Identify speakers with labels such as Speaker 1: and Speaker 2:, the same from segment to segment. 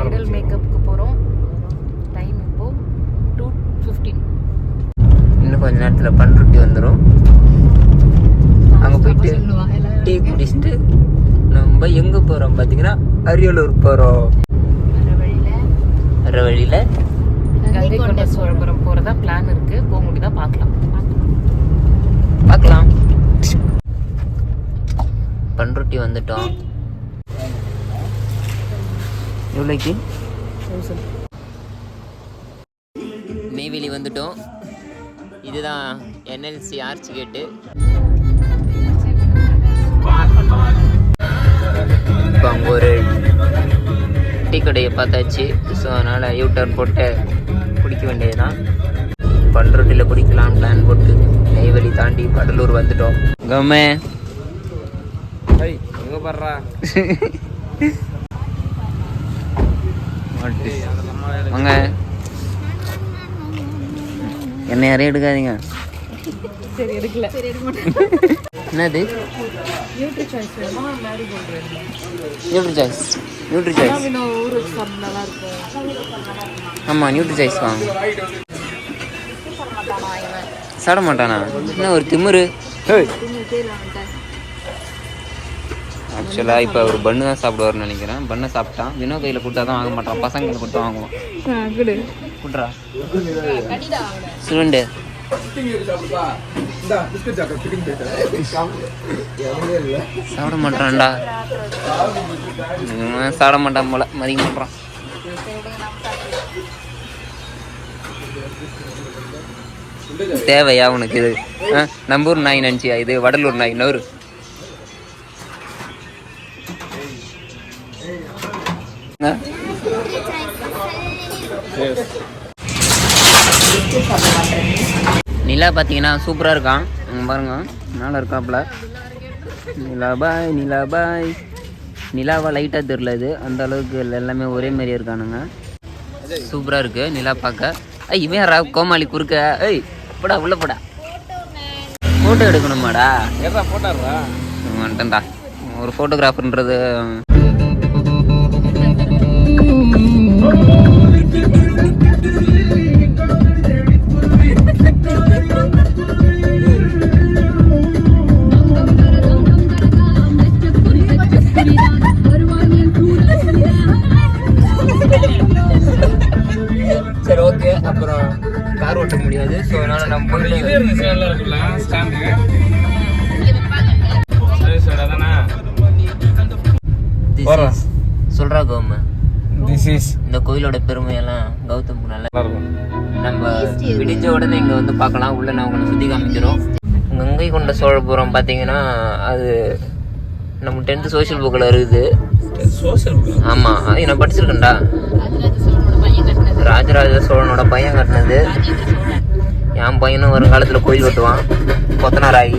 Speaker 1: Bridal மேக்கப்புக்கு போகிறோம் time இப்போ two fifteen
Speaker 2: இன்னும் கொஞ்ச நேரத்தில் பண்ருட்டி வந்துடும் அங்கே போயிட்டு டீ குடிச்சிட்டு நம்ம எங்கே போகிறோம் பார்த்தீங்கன்னா அரியலூர் போகிறோம் வர வழியில்.
Speaker 1: கங்கை கொண்ட சோழபுரம் போகிறதா பிளான் இருக்கு. போக முடியுதா பார்க்கலாம்.
Speaker 2: பார்க்கலாம். பண்ருட்டி வந்துட்டோம். எவ்வளோக்கு நெய்வேலி வந்துட்டோம். இதுதான் என்எல்சி ஆர்ச் கேட்டு. இப்போ அங்கே ஒரு டீ கடையை பார்த்தாச்சு. ஸோ அதனால் யூ டர்ன் போட்டு குடிக்க வேண்டியதுதான். பண்ருட்டியில் குடிக்கலாம் பிளான் போட்டு. நெய்வேலி தாண்டி கடலூர் வந்துட்டோம். கம்மே.
Speaker 3: எங்க படுறா?
Speaker 2: வாங்க. என்ன யாரையும் எடுக்காதீங்க.
Speaker 1: சரி எடுக்கல.
Speaker 2: என்னது?
Speaker 1: நியூட்ரி சாய்ஸ் வேணுமா?
Speaker 2: நியூட்ரி சாய்ஸ் நியூட்ரி சாய்ஸ்
Speaker 1: நல்லா இருக்கும்.
Speaker 2: ஆமாம் நியூட்ரி சாய்ஸ் வாங்க. சாப்பிட மாட்டானா? என்ன ஒரு திமிரு? ஆக்சுவலாக இப்போ ஒரு பண்ணு தான் சாப்பிடுவார்னு நினைக்கிறேன். பண்ணை சாப்பிட்டான். வினோ கையில் கொடுத்தா தான் வாங்க மாட்டான். பசங்க கையில் கொடுத்தா வாங்குவான்.
Speaker 1: குடு.
Speaker 2: குட்ரா சுருண்டு. சாப்பிட மாட்டான்டா. சாப்பிட மாட்டான் போல. மதிக்க மாட்டான். தேவையா உனக்கு இது? ஆ, நம்ம ஊர் நாய் நினச்சியா? இது வடலூர் நாய். நூறு நிலா பார்த்தீங்கன்னா சூப்பராக இருக்கான் அங்கே பாருங்க. மேலே இருக்காப்புல. நிலா பாய் நிலா பாய். நிலாவா லைட்டாக தெரில இது. அந்த அளவுக்கு இல்ல, எல்லாமே ஒரே மாதிரியே இருக்கானுங்க. சூப்பராக இருக்கு நிலா பார்க்க. ஐய் இவன் யாரா? கோமாளி குறுக்க. ஏய் போடா உள்ள போடா. ஃபோட்டோ எடுக்கணுமாடா.
Speaker 3: ஏதா போட்டாருடா
Speaker 2: வந்துட்டேன்டா ஒரு ஃபோட்டோகிராஃபர்ன்றது கார் ஓட்ட முடியாது. ஸோ அதனால நம்ம
Speaker 3: இது இருந்துச்சு நல்லா இருக்குல்ல ஸ்டாண்டு சரி சரி அதானே?
Speaker 2: சொல்றா கௌம
Speaker 3: திஸ் இஸ்
Speaker 2: இந்த கோயிலோட பெருமையெல்லாம் கௌதம் நல்லா
Speaker 3: நல்லா இருக்கும்.
Speaker 2: நம்ம விடிஞ்ச உடனே இங்க வந்து பார்க்கலாம். உள்ள நான் உங்களை சுத்தி காமிக்கிறோம். கங்கை கொண்ட சோழபுரம் பார்த்தீங்கன்னா அது நம்ம டென்த்து சோஷியல் புக்கில் இருக்குது.
Speaker 3: சோசியல்
Speaker 2: ஆமா. அது நான் படிச்சிருக்கேன்டா? ராஜராஜ சோழனோட பையன் கட்டினது. என் பையனும் வருங்காலத்துல கோயில் கட்டுவான். கொத்தனாராயி.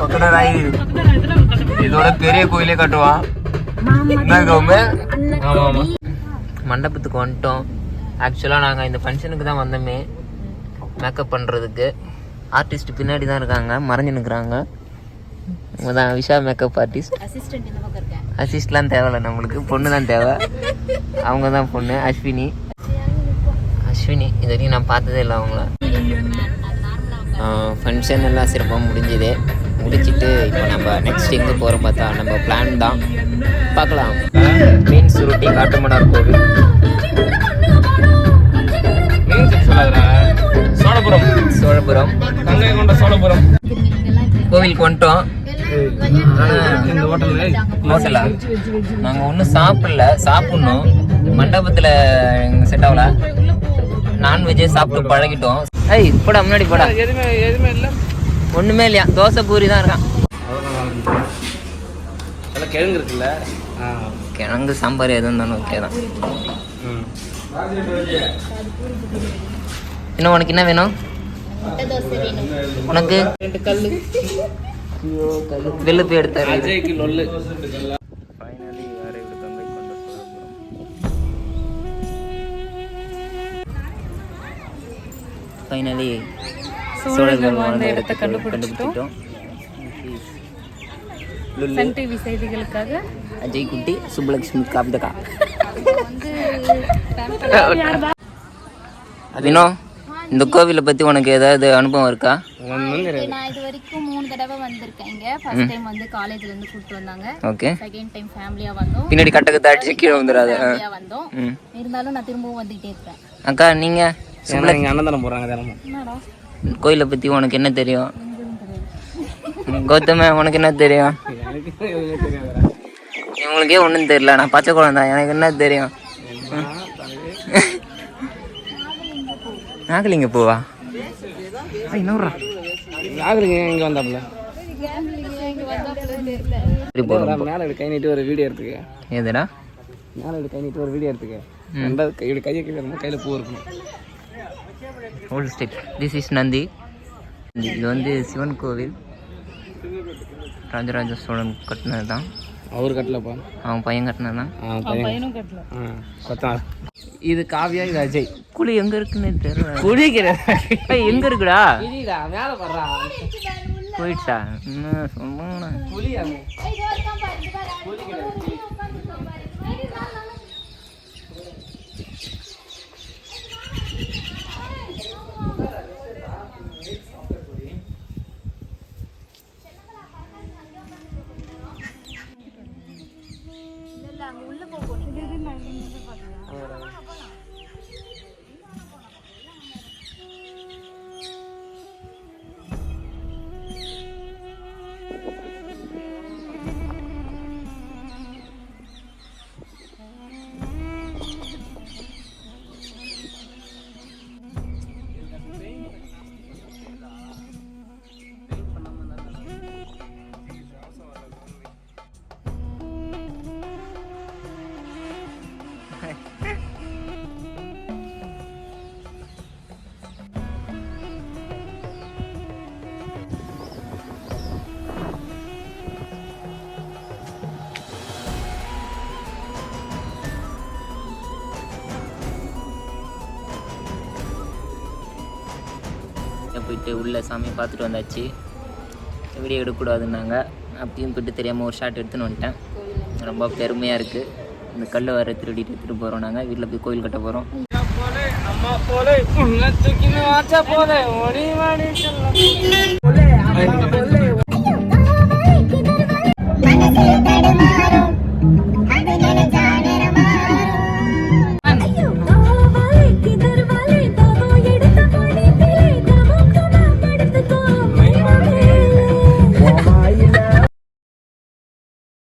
Speaker 2: கொத்தனாராயி. இதோட பெரிய கோயிலே கட்டுவான். மண்டபத்துக்கு வந்துட்டோம். ஆக்சுவலாக நாங்கள் இந்த ஃபங்க்ஷனுக்கு தான் வந்தோமே. மேக்கப் பண்ணுறதுக்கு ஆர்டிஸ்ட் பின்னாடி தான் இருக்காங்க. மறைஞ்சு நிற்கிறாங்க அவங்க தான் விஷா மேக்கப் ஆர்டிஸ்ட் அசிஸ்ட்லாம் தேவையில்ல நம்மளுக்கு. பொண்ணு தான் தேவை. அவங்க தான் பொண்ணு. அஸ்வினி. அஸ்வினி இது வரைக்கும் நான் பார்த்ததே இல்லை அவங்கள. ஃபங்க்ஷன் எல்லாம் சிறப்பாக முடிஞ்சுது. முடிச்சிட்டு இப்போ நம்ம நெக்ஸ்ட் எங்கே போகிறோம் பார்த்தா நம்ம பிளான் தான் பார்க்கலாம். மீன் சுருட்டி காட்டுமன்னார் கோவில்.
Speaker 3: சோழபுரம்.
Speaker 2: சோழபுரம். கோவிலுக்கு வந்துட்டோம்.
Speaker 3: இந்த ஹோட்டல்ல
Speaker 2: ஹோட்டலா? நாங்கள் ஒன்றும் சாப்பிடல. சாப்பிட்ணும். மண்டபத்தில் எங்கள் செட் ஆகல. நான்வெஜ்ஜே சாப்பிட்டு பழகிட்டோம். ஏய் போடா முன்னாடி போடா.
Speaker 3: எதுவுமே எதுவுமே இல்லை
Speaker 2: ஒன்றுமே இல்லையா? தோசை பூரி தான் இருக்கான்.
Speaker 3: கிழங்கு இருக்குல்ல?
Speaker 2: கிழங்கு சாம்பார் எது இருந்தாலும் ஓகே தான்.
Speaker 3: ம்.
Speaker 2: இன்னும் உனக்கு என்ன வேணும். உனக்கு?
Speaker 1: ரெண்டு கல்லு.
Speaker 2: வெள்ளு போய் எடுத்தாரு
Speaker 3: அஜய்க்கு லொல்லு.
Speaker 2: ஃபைனலி
Speaker 1: சோழர்கள் வாழ்ந்த இடத்தை கண்டுபிடிச்சிட்டோம். சன் டிவி செய்திகளுக்காக.
Speaker 2: அஜய் குட்டி சுப்புலட்சுமி காப்தகா வினோ இந்த கோவிலை பற்றி உனக்கு ஏதாவது அனுபவம் இருக்கா?
Speaker 4: நான் இது வரைக்கும் தடவை வந்திருக்கேன் இங்க. ஃபர்ஸ்ட் டைம் வந்து காலேஜ்ல இருந்து கூப்பிட்டு வந்தாங்க.
Speaker 2: ஓகே
Speaker 4: செகண்ட் டைம் ஃபேமிலியா வந்தோம்.
Speaker 2: பின்னாடி கட்டக்கு தாடிச்சு கீழே
Speaker 4: ஃபேமிலியா வந்தோம். இருந்தாலும் நான் திரும்பவும் வந்துகிட்டே இருக்கேன்
Speaker 2: அக்கா நீங்கள்
Speaker 3: ஏன்னா இங்கே அன்னதானம் போடுறாங்க தினமும்.
Speaker 4: என்னடா?
Speaker 2: கோயிலை பற்றி உனக்கு என்ன தெரியும்? கௌதம உனக்கு என்ன தெரியும்? இவங்களுக்கே ஒன்றும் தெரியல. நான் பச்சை குழந்தை. எனக்கு என்ன தெரியும்? நாகலிங்க பூவா? இன்னொரு
Speaker 3: நாகரிங்க இங்கே வந்தாப்புல? மேலே இப்படி கை நீட்டி ஒரு வீடியோ எடுத்துக்க.
Speaker 2: ஏதுடா
Speaker 3: மேலே இப்படி கை நீட்டி ஒரு வீடியோ எடுத்துக்க. ரெண்டாவது கை இப்படி கையை கீழே கையில் பூ இருக்கணும்.
Speaker 2: ஓல்டு திஸ் இஸ் நந்தி இது வந்து சிவன் கோவில். ராஜராஜ சோழன் கட்டினது தான்
Speaker 3: அவர் கட்டலப்பா.
Speaker 2: அவன் பையன் கட்டினது தான்
Speaker 3: ஆ பையன்
Speaker 1: பையனும் கட்டல.
Speaker 3: இது காவியா இது அஜய்.
Speaker 2: குழி எங்கே இருக்குன்னு தெரியல.
Speaker 3: குடிக்கிறேன்
Speaker 2: ஏய், எங்க இருக்குடா?
Speaker 3: மேலே வர்றா
Speaker 2: போயிடுச்சா என்ன சொல்லுங்க
Speaker 3: புலியா
Speaker 2: போயிட்டு உள்ள சாமி பார்த்துட்டு வந்தாச்சு. வீடியோ எடுக்கக்கூடாதுன்னாங்க. அப்பயும் போயிட்டு தெரியாமல் ஒரு ஷாட் எடுத்துன்னு வந்துட்டேன். ரொம்ப பெருமையாக இருக்குது இந்த கல் வர திருடிட்டு எடுத்துகிட்டு போகிறோம் நாங்கள் வீட்டில் போய் கோயில் கட்ட போகிறோம்
Speaker 3: அம்மா போலே.